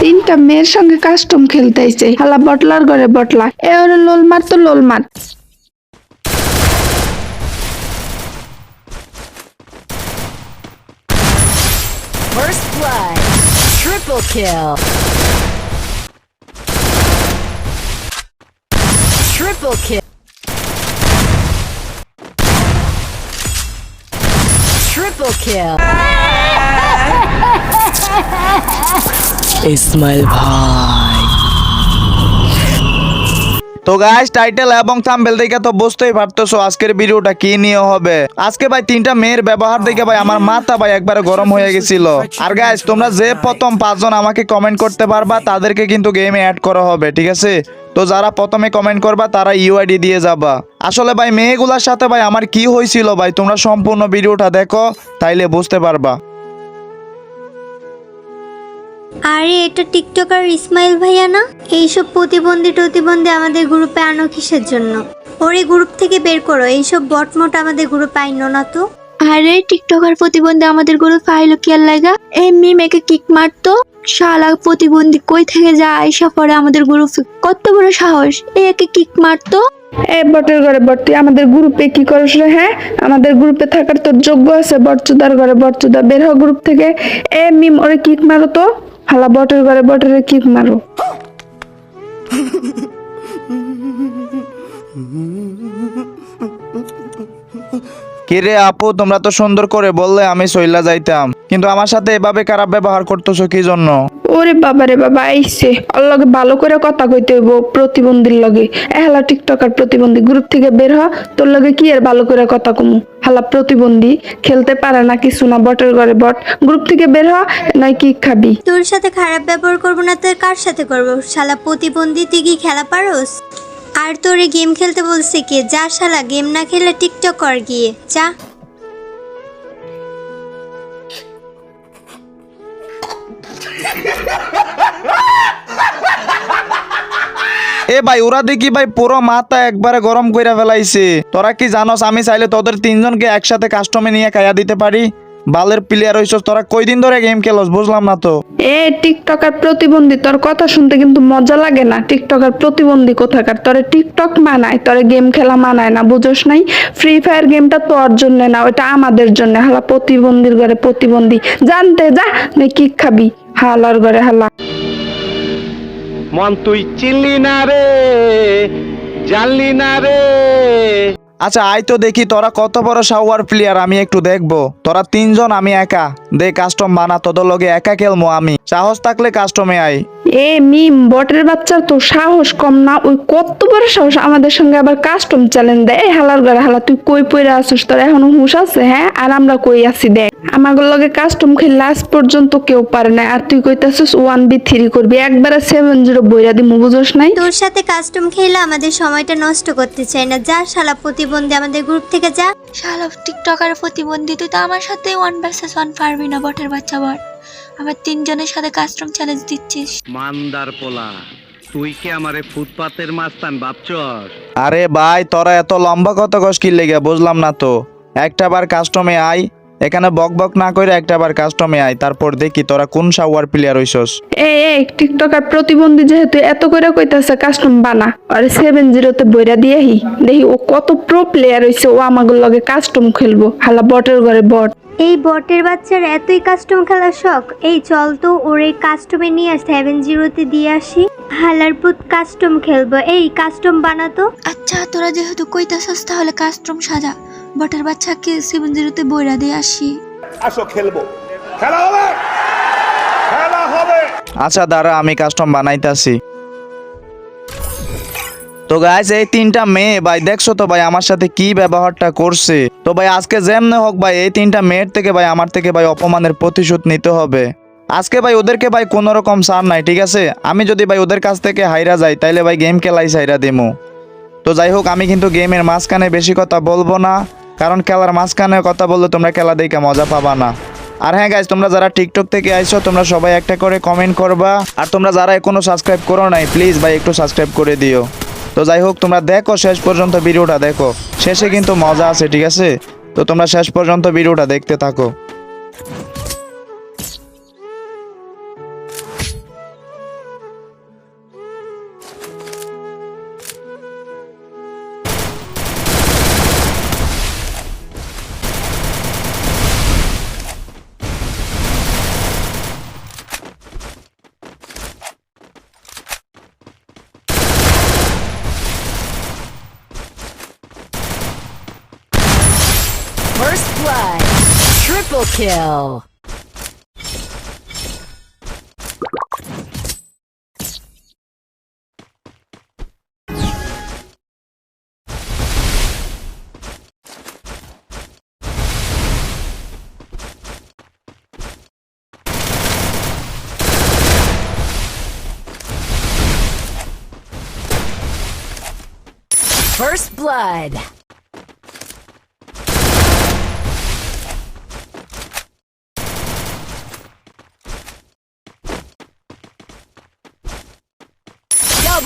তিনটা মেয়ের সঙ্গে কাস্টম খেলতেছে হালা বটলার ঘরে বটলা এ এবারে লোলমার তো লোলমার Triple kill. Triple kill. Triple kill. Ismail ভাই। তো গাইস টাইটেল এবং থাম্বেল দেখে তো বুঝতেই পারতেছো আজকের ভিডিওটা কি নিয়ে হবে। আজকে ভাই তিনটা মেয়ের ব্যবহার দেখে ভাই আমার মাথা ভাই একবারে গরম হয়ে গেছিল। আর গাইস তোমরা যে প্রথম পাঁচজন আমাকে কমেন্ট করতে পারবা, তাদেরকে কিন্তু গেমে অ্যাড করা হবে, ঠিক আছে? তো যারা প্রথমে কমেন্ট করবা, তারা ইউআইডি দিয়ে যাবা। আসলে ভাই, মেয়েগুলার সাথে ভাই আমার কি হয়েছিল ভাই, তোমরা সম্পূর্ণ ভিডিওটা দেখো, তাইলে বুঝতে পারবা। আরে এটা টিকটকার ইসমাইল ভাইয়া না? এইসব প্রতিবন্ধী টতিবন্ধী আমাদের গ্রুপে আনো কিসের জন্য? ওরে গ্রুপ থেকে বের করো এইসব বটমট আমাদের গ্রুপে আইনো না তো। আরে টিকটকার প্রতিবন্ধী আমাদের গ্রুপ ফাইল কি আর লাগা? এই মিমেকে কিক মারতো? শালা প্রতিবন্ধী কই থেকে যায় আইসা পরে আমাদের গ্রুপ? কত বড় সাহস এ একে কিক মারতো? এ বটের ঘরে বট তুই আমাদের গ্রুপে কি করিস রে হ্যাঁ? আমাদের গ্রুপে থাকার তোর যোগ্য আছে বটচুদার ঘরে বটচুদা বের হ গ্রুপ থেকে। এ মিম ওরে কিক মারো তো। হালা বটের ঘরে বটের কিক মারো কিরে আপু তোমরা তো সুন্দর করে বললে আমি সইলা যাইতাম। কিন্তু আমার সাথে এভাবে খারাপ ব্যবহার করতেছো কি জন্য? ওরে বাবা রে বাবা আইসে। ওর লগে ভালো করে কথা কইতে হইব প্রতিবন্ধীর লগে। এ হালা টিকটকার প্রতিবন্ধী গ্রুপ থেকে বের হ তোর লগে কি আর ভালো করে কথা কমু? হালা প্রতিবন্ধী খেলতে পারে না কিছু না বটের ঘরে বট। গ্রুপ থেকে বের হ নয় কি খাবি? তোর সাথে খারাপ ব্যবহার করব না তো কার সাথে করব? শালা প্রতিবন্ধী তুই কি খেলা পারোস? আর তোরে গেম খেলতে বলছে কে? যা শালা, গেম না খেলে টিকটক কর গিয়ে। যা। এ ভাই, ওরা দেখি ভাই পুরো মাথা একবারে গরম কইরা ফেলাইছে। তোরা কি জানোস, আমি চাইলে তোদের তিনজনকে একসাথে কাস্টমে নিয়ে খাইয়া দিতে পারি? বালের প্লেয়ার হইছস তোরা কয়দিন ধরে গেম খেলস বুঝলাম না তো। এ টিকটকার প্রতিবন্ধী তোর কথা শুনতে কিন্তু মজা লাগে না। টিকটকার প্রতিবন্ধী কোথাকার? তোরে টিকটক মানায় তোরে গেম খেলা মানায় না বুঝোস নাই? ফ্রি ফায়ার গেমটা তোর জন্য না ওটা আমাদের জন্য। হালা প্রতিবন্ধীর ঘরে প্রতিবন্ধী। জানতে যা নে কি খাবি? হালার ঘরে হালা। মন তুই চিনলি না রে জানলি না রে। আচ্ছা আই তো দেখি তোরা কত বড় শাওয়ার প্লেয়ার আমি একটু দেখব। তোরা তিনজন আমি একা। দে কাস্টম বানা তোদের লগে একা খেলব আমি। সাহস থাকলে কাস্টমে আই এ মিম বটের বাচ্চার তো সাহস কম না? ওই কত বড় সাহস? আমাদের সঙ্গে আবার কাস্টম চ্যালেঞ্জ দেয়। এই হালার ঘরে হালা তুই কই পইরা আসিস? তোর এখনও হুঁশ আছে হ্যাঁ? আর আমরা কই আছি দেখ। আমার লগে কাস্টম খেললে লাস্ট পর্যন্ত কেউ পারে না। আর তুই কইতাছিস ওয়ান বি থ্রি করবি। একবারে সেভেন জিরো বইরা দিমু বুঝোস নাই? তোর সাথে কাস্টম খেলে আমাদের সময়টা নষ্ট করতে চাই না। যা শালা প্রতিবন্ধী আমাদের গ্রুপ থেকে যা। শালক টিকটকার প্রতিবন্ধী তুই তো আমার সাথে ওয়ান ভার্সেস ওয়ান পারবি না বটের বাচ্চা বট আবার তিনজনের সাথে কাস্টম চ্যালেঞ্জ দিচ্ছিস। মানদার পোলা তুই কি আমারে ফুটপাতের মাস্তান ভাবছস? আরে ভাই তোরা এত লম্বা কত কষ্ট কি লেগে বুঝলাম না তো। একটা বার কাস্টমে আই এখানে বক বক না করে একটা বার কাস্টমে আয় তারপর দেখি তোরা কোন শাওয়ার প্লেয়ার হইছস। এই এই টিকটকার প্রতিবন্ধী যেহেতু এত করে কইতাছে কাস্টম বানা আর সেভেন জিরোতে বইরা দিয়েহি দেখি ও কত প্রো প্লেয়ার হইছে ও আমাদের লগে কাস্টম খেলব হালা বটের ঘরে বট। এই বটের বাচ্চার এতই কাস্টম খেলার শখ এই চল তো ওর এই কাস্টমে নিয়ে আস সেভেন জিরোতে দিয়ে আসি। হালার পুত কাস্টম খেলব এই কাস্টম বানাতো আচ্ছা তোরা যেহেতু কইতাছস তাহলে কাস্টম সাজা। বটের বাচ্চাকে সেভেন জিরোতে বইরা দিয়ে আসি। আসো খেলব। খেলা হবে! খেলা হবে! আচ্ছা দাঁড়া আমি কাস্টম বানাইতাছি। তো গাইস এই তিনটা মেয়ে ভাই দেখছ তো ভাই আমার সাথে কি ব্যবহারটা করছে? তো ভাই আজকে যেমনে হোক ভাই এই তিনটা মেয়ের থেকে ভাই আমার থেকে ভাই অপমানের প্রতিশোধ নিতে হবে। আজকে ভাই ওদেরকে ভাই কোনো রকম সার নাই ঠিক আছে? আমি যদি ভাই ওদের কাছ থেকে হাইরা যাই তাইলে ভাই গেম খেলাই সাইরা দিমু। তো যাই হোক আমি কিন্তু গেমের মাঝখানে বেশি কথা বলব না। কারণ খেলার মাঝখানে কথা বললে তোমরা খেলা দেখে মজা পাবা না। আর হ্যাঁ গাইজ তোমরা যারা টিকটক থেকে আইছো, তোমরা সবাই একটা করে কমেন্ট করবা। আর তোমরা যারা এখনও সাবস্ক্রাইব করো নাই প্লিজ ভাই, একটু সাবস্ক্রাইব করে দিও। তো যাই হোক, তোমরা দেখো শেষ পর্যন্ত ভিডিওটা দেখো। শেষে কিন্তু মজা আছে, ঠিক আছে? তো তোমরা শেষ পর্যন্ত ভিডিওটা দেখতে থাকো। Triple kill. First blood.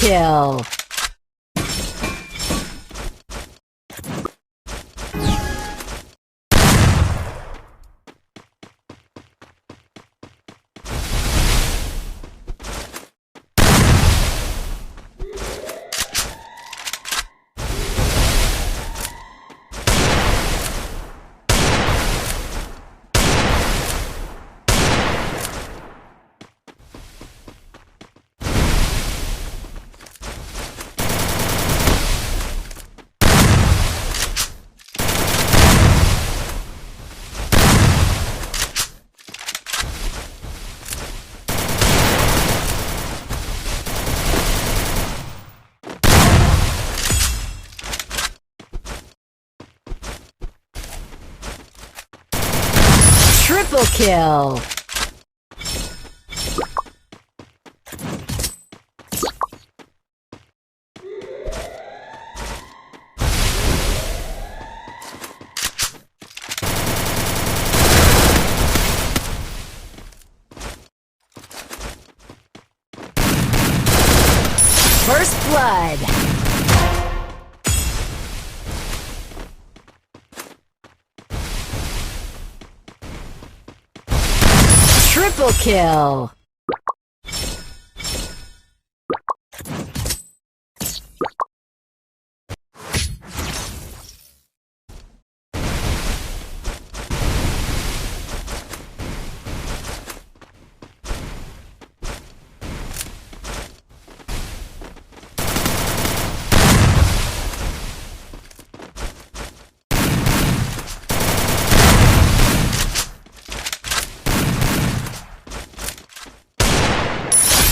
kill. Triple kill. Triple kill.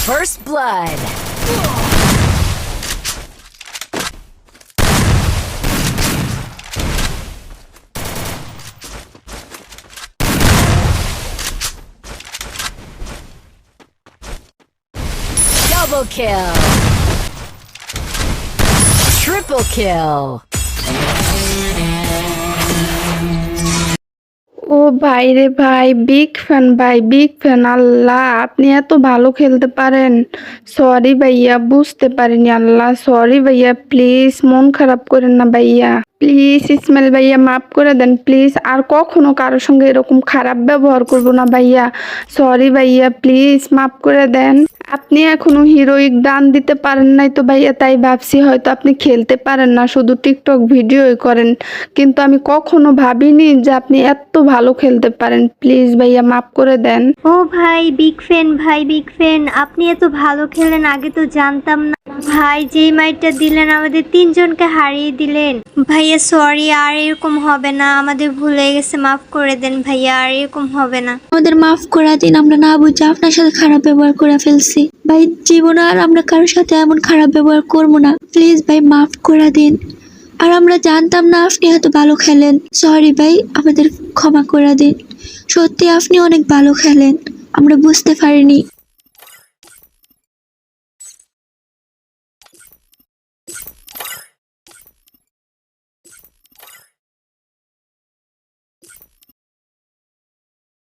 First blood. Double kill. Triple kill. ও ভাই রে ভাই বিগ ফ্যান ভাই বিগ ফ্যান আল্লাহ, আপনি এত ভালো খেলতে পারেন। সরি ভাইয়া, বুঝতে পারিনি আল্লাহ সরি ভাইয়া প্লিজ মন খারাপ করেন না ভাইয়া। প্লিজ ইসমাইল ভাইয়া মাফ করে দেন প্লিজ আর কখনো কারোর সঙ্গে এরকম খারাপ ব্যবহার করব না ভাইয়া। সরি ভাইয়া প্লিজ মাফ করে দেন। আপনি এখনও হিরোইক দান দিতে পারেন নাই তো ভাইয়া, তাই ভাবছি হয়তো আপনি খেলতে পারেন না, শুধু টিকটক ভিডিওই করেন। কিন্তু আমি কখনো ভাবিনি যে আপনি এত ভালো খেলতে পারেন। প্লিজ ভাইয়া মাফ করে দেন। ও ভাই বিগ ফ্যান ভাই বিগ ফ্যান আপনি এত ভালো খেলেন, আগে তো জানতাম না। ভাই, যেই মাইটটা দিলেন, আমাদের তিনজনকে হারিয়ে দিলেন। ভাইয়া সরি আর এরকম হবে না। আমাদের ভুল হয়ে গেছে, মাফ করে দেন ভাইয়া, আর এরকম হবে না। আমাদের মাফ করা দিন, আমরা না বুঝে আপনার সাথে খারাপ ব্যবহার করে ফেলছি। ভাই, জীবনে আর আমরা কারোর সাথে এমন খারাপ ব্যবহার করব না। প্লিজ ভাই, মাফ করে দিন। আর আমরা জানতাম না আপনি এত ভালো খেলেন। সরি ভাই, আমাদের ক্ষমা করে দিন। সত্যি আপনি অনেক ভালো খেলেন। আমরা বুঝতে পারিনি।